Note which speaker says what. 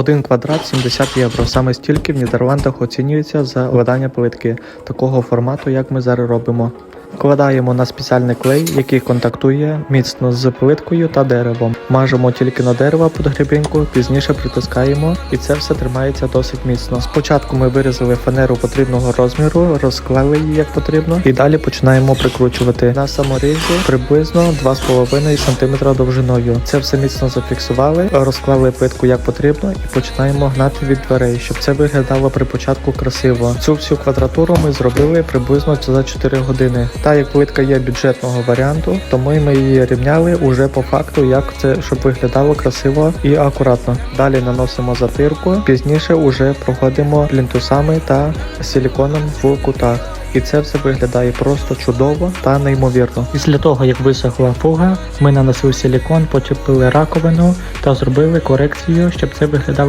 Speaker 1: Один квадрат 70 євро. Саме стільки в Нідерландах оцінюється за видання повитки такого формату, як ми зараз робимо. Вкладаємо на спеціальний клей, який контактує міцно з плиткою та деревом. Мажемо тільки на дерево під гребінку, пізніше притискаємо, і це все тримається досить міцно. Спочатку ми вирізали фанеру потрібного розміру, розклали її як потрібно, і далі починаємо прикручувати на саморізі приблизно 2,5 см довжиною. Це все міцно зафіксували, розклали плитку як потрібно, і починаємо гнати від дверей, щоб це виглядало при початку красиво. Цю всю квадратуру ми зробили приблизно за 4 години. Та як плитка є бюджетного варіанту, тому ми її рівняли уже по факту, як це щоб виглядало красиво і акуратно. Далі наносимо затирку, пізніше уже проходимо плінтусами та силіконом в кутах. І це все виглядає просто чудово та неймовірно. Після того, як висохла фуга, ми нанесли силікон, почепили раковину та зробили корекцію, щоб це виглядало